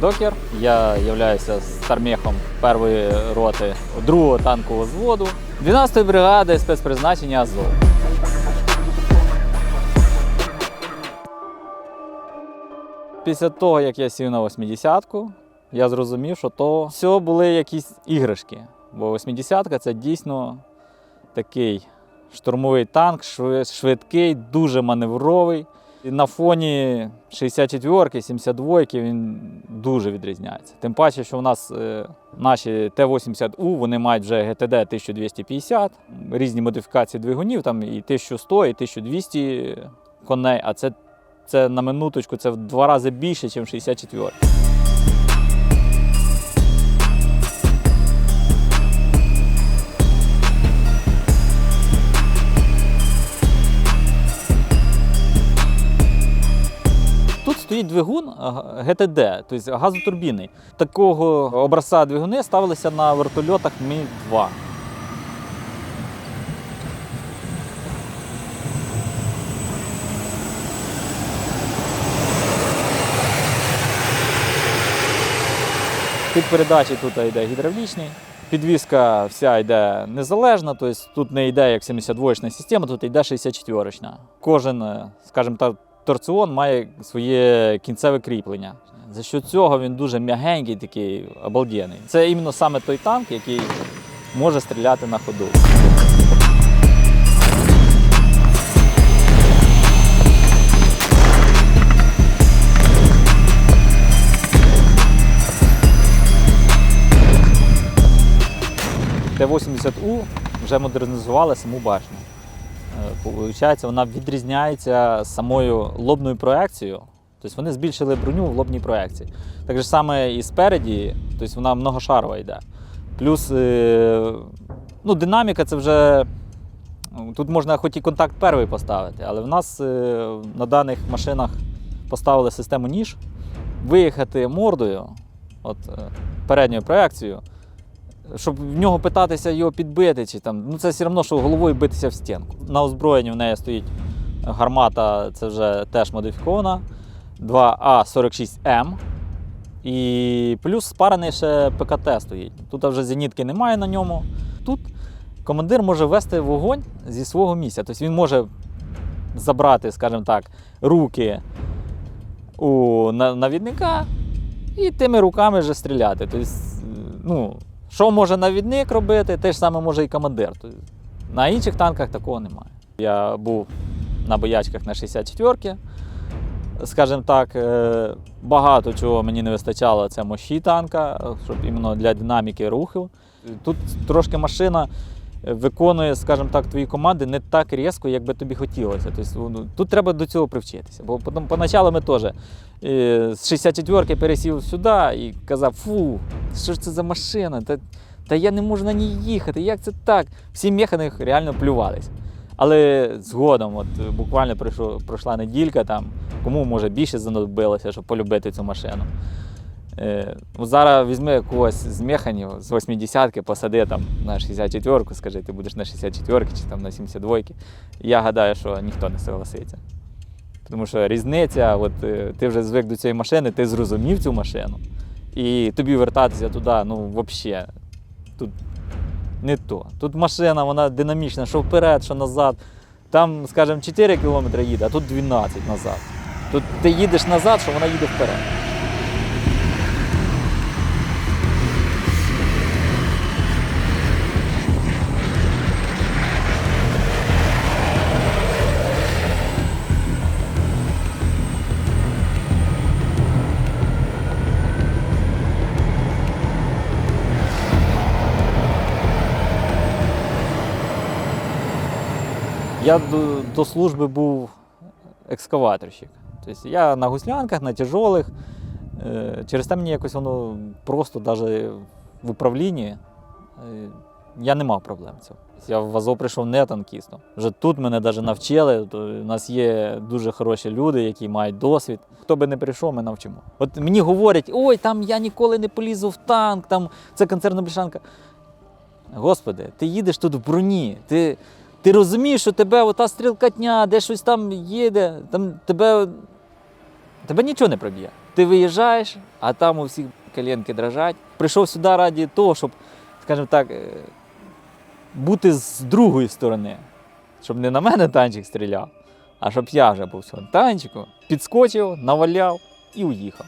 Докер. Я являюся стармехом першої роти другого танкового взводу 12-ї бригади спецпризначення Азов. Після того, як я сів на 80-ку, я зрозумів, що то все були якісь іграшки. Бо 80-ка це дійсно такий штурмовий танк, швидкий, дуже маневровий. І на фоні 64-ки, 72-ки він дуже відрізняється. Тим паче, що у нас е, наші Т-80У вони мають вже ГТД 1250, різні модифікації двигунів, там і 1100, і 1200 коней, а це, це на минуточку це в два рази більше, ніж 64. Стоїть двигун ГТД, тобто газотурбінний. Такого образця двигуни ставилися на вертольотах Мі-2. Під передачі тут йде гідравлічний. Підвізка вся йде незалежна, тобто тут не йде як 72-річна система, тут йде 64-річна. Кожен, е, скажімо так, торціон має своє кінцеве кріплення. За що цього він дуже м'ягенький, такий обалденний. Це іменно саме той танк, який може стріляти на ходу. Т-80У вже модернізували саму башню. Получається, вона відрізняється самою лобною проекцією. Тобто вони збільшили броню в лобній проекції. Так же саме і спереді, тобто вона многошарова йде. Плюс е, ну, динаміка це вже. Тут можна хоч і контакт перший поставити, але в нас е, на даних машинах поставили систему ніж, виїхати мордою, от, е, передньою проекцією, щоб в нього питатися його підбити, чи там, ну це все одно, що головою битися в стінку. На озброєнні в неї стоїть гармата, це вже теж модифікована, 2А46М. І плюс спарений ще ПКТ стоїть. Тут вже зенітки немає на ньому. Тут командир може вести вогонь зі свого місця. Тобто він може забрати, скажімо так, руки у навідника і тими руками вже стріляти. Тобто, ну, що може навідник робити, те ж саме може і командир. На інших танках такого немає. Я був на боячках на 64-ки. Скажімо так, е, багато чого мені не вистачало, це мощі танка, щоб іменно для динаміки рухів. Тут трошки машина виконує, скажімо так, твої команди не так різко, як би тобі хотілося. Тобто, ну, тут треба до цього привчитися. Бо потім, поначалу ми теж е, з 64-ки пересів сюди і казав, фу, що ж це за машина? Та, та я не можу на ній їхати, як це так? Всі механі реально плювались. Але згодом, от буквально пройшло, пройшла неділька, там, кому може більше знадобилося, щоб полюбити цю машину. Е, зараз візьми когось з механів, з 80-ки, посади там на 64-ку, скажи, ти будеш на 64-ки чи там на 72-ки. Я гадаю, що ніхто не согласиться. Тому що різниця, от е, ти вже звик до цієї машини, ти зрозумів цю машину. І тобі вертатися туди, ну, взагалі, тут не то. Тут машина, вона динамічна, що вперед, що назад. Там, скажімо, 4 км їде, а тут 12 назад. Тут ти їдеш назад, що вона їде вперед. Я до, до служби був екскаваторщик. Тобто я на гуслянках, на тяжолих. Е, Через те мені якось воно просто навіть в управлінні е, я не мав проблем цього. Я в Азов прийшов не танкістом. Вже тут мене навіть навчили. У нас є дуже хороші люди, які мають досвід. Хто би не прийшов, ми навчимо. От мені говорять, ой, там я ніколи не полізу в танк, там це концерна бляшанка. Господи, ти їдеш тут в броні. Ти, ти розумієш, що тебе ота стрілкатня, де щось там їде, там тебе, тебе нічого не проб'є. Ти виїжджаєш, а там у всіх коленки дрожать. Прийшов сюди раді того, щоб, скажімо так, е, бути з другої сторони. Щоб не на мене танчик стріляв, а щоб я вже був з цього танчику, підскочив, наваляв і уїхав.